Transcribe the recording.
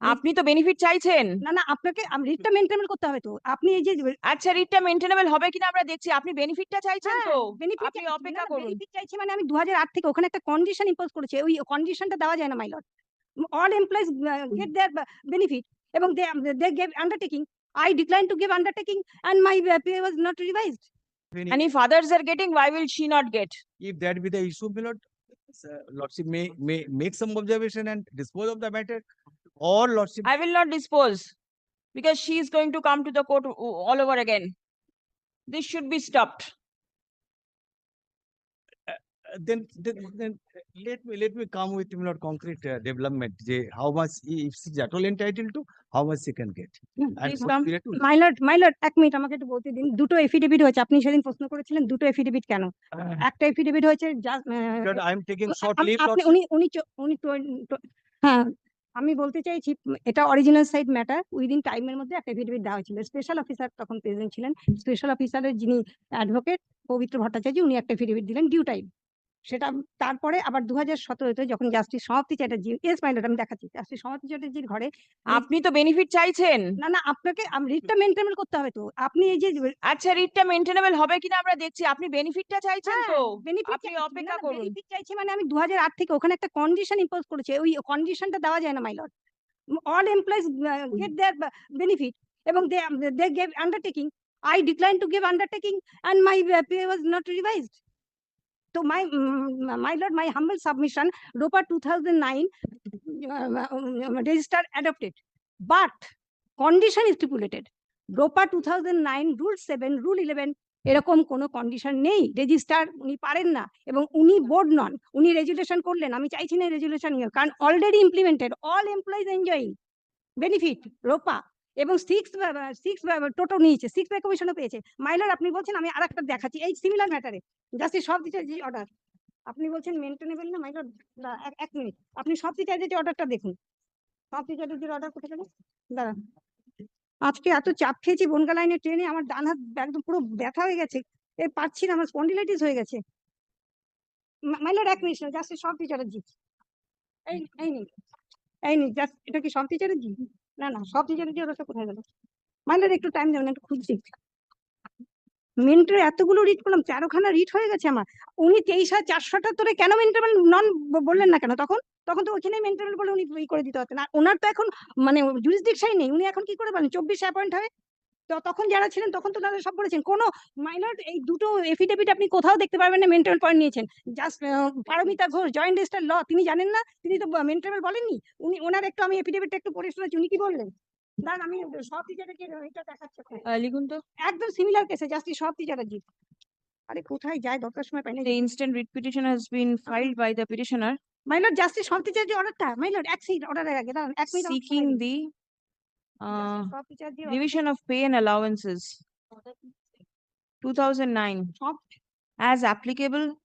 আপনি তো বেনিফিট চাইছেন। না না আপনাকে রিটটা মেনটেন করতে হবে তো। আপনি এই যে আচ্ছা রিটটা মেনটেনেবল হবে কিনা আমরা দেখছি। আপনি বেনিফিটটা চাইছেন হ্যাঁ, তো? বেনিফিট আপনি অপেক্ষা করুন। বেনিফিট চাইছি মানে আমি দু আট থেকে ওখানে একটা কন্ডিশন ইম্পোজ করেছে। ওই কন্ডিশনটা দেওয়া যায় না my lord all employees get their benefit এবং they they gave undertaking I decline to give undertaking and my pay was not revised Any- and if others are getting why will she not get? If that be the issue, my lord, uh, lordship may, may make some observation and dispose of the matter. Or lordship, I will not dispose because she is going to come to the court all over again. This should be stopped. uh, then, then, then uh, let me, let me come with, my lord, concrete uh, development, je, how much, if she's at all entitled to, how much she can get. My lord my lord এক minute আমাকে একটু বলতে দিন দুটো affidavit হয়েছে আপনি সেদিন প্রশ্ন করেছিলেন দুটো এফিডেভিট কেন একটা এফিডেভিট হয়েছে just, I am taking short leave, আপনি lordship. উনি হ্যাঁ আমি বলতে চাইছি, এটা অরিজিনাল সাইড ম্যাটার উইদিন টাইমের মধ্যে একটা এফিডেভিট দেওয়া হয়েছিল। স্পেশাল অফিসার তখন প্রেজেন্ট ছিলেন। স্পেশাল অফিসারের যিনি অ্যাডভোকেট পবিত্র ভট্টাচার্য, উনি একটা এফিডেভিট দিলেন ডিউ টাইম সেটা তারপরে আবার দু হাজার সতেরোতে যখন জাস্টিস সমাপ্তি চ্যাটার্জি এস মাইন্ডেড আমি দেখাচ্ছি। জাস্টিস সমাপ্তি চ্যাটার্জির ঘরে। আপনি তো বেনিফিট চাইছেন। না না আপনাকে রিটটা মেনটেন করতে হবে তো। আপনি এই যে আচ্ছা রিটটা মেনটেনেবল হবে কিনা আমরা দেখছি। আপনি বেনিফিটটা চাইছেন হ্যাঁ, তো। বেনিফিট আপনি অপেক্ষা করুন। বেনিফিট চাইছি মানে আমি দু আট থেকে ওখানে একটা কন্ডিশন ইম্পোজ করেছে। ওই কন্ডিশনটা দেওয়া যায় না my lord all employees get their benefit এবং they they gave undertaking I decline to give undertaking and my pay was not revised my lord my humble submission ROPA two thousand nine register adopted but condition stipulated ROPA two thousand nine rule seven rule eleven এরকম কোনো condition নেই। Register উনি পারেন না এবং উনি board নন। উনি resolution করলেন। আমি চাইছি না রেজুলেশন কারণ already implemented all employees enjoying benefit ROPA এবং সিক্স সিক্স টোটো নিয়েছে সিক্স পে কমিশনও পেয়েছে। মাইলার আপনি বলছেন, আমি আর একটা দেখাচ্ছি। এই সিমিলার ম্যাটারে জাস্টিস সব দিতে যে অর্ডার আপনি বলছেন মেনটেনেবল না মাইলার এক মিনিট আপনি সব দিতে যে অর্ডারটা দেখুন। সব দিতে অর্ডার কোথায় গেল, দাঁড়ান। আজকে এত চাপ খেয়েছি বনগা লাইনে ট্রেনে আমার ডান হাত একদম পুরো ব্যথা হয়ে গেছে। এ পারছি না, আমার স্পন্ডিলাইটিস হয়ে গেছে। মাইলার এক মিনিট জাস্ট সব টিচারের জি এই এই নি এই নি জাস্ট এটা কি সব টিচারের জি না না, সব নিজে নিজে ওরা কোথায় গেল? মাইলার একটু টাইম দেবেন একটু খুঁজছি। মিনিটের এতগুলো রিড করলাম, তেরোখানা রিড হয়ে গেছে আমার। উনি তেইশ হাজার চারশো আটাত্তরে কেন মেনটেবল নন বললেন না কেন? তখন তখন তো ওইখানে মেনটেবল বলে উনি করে দিতে হতেন আর ওনার তো এখন মানে জুরিসডিকশাই নেই। উনি এখন কি করে বলেন চব্বিশে অ্যাপয়েন্ট হবে তো তখন যারা ছিলেন তখন তো তাদের সব বলেছেন কোনো মাইনর এই দুটো এফিডেভিট আপনি কোথাও দেখতে পারবেন না মেন্টেবল পয়েন্ট নিয়েছেন। Just Paramita Ghosh joint registrar law তিনি জানেন না তিনি তো মেন্টেবল বলেননি? উনি ওনার একটু আমি এফিডেভিটটা একটু পড়ে শুনেছি উনি কি বললেন? দাঁড়ান আমি সব এটা দেখাচ্ছি লিখুন তো। একদম সিমিলার কেসে জাস্টিস সব টিচারের জি আরে কোথায় যায়? দরকার সময় পাই না petitioner. মাইলর জাস্টিস সব যে অর্ডারটা এক অর্ডারের আগে দাঁড়ান এক minute Uh, division of pay and allowances. 2009. As applicable,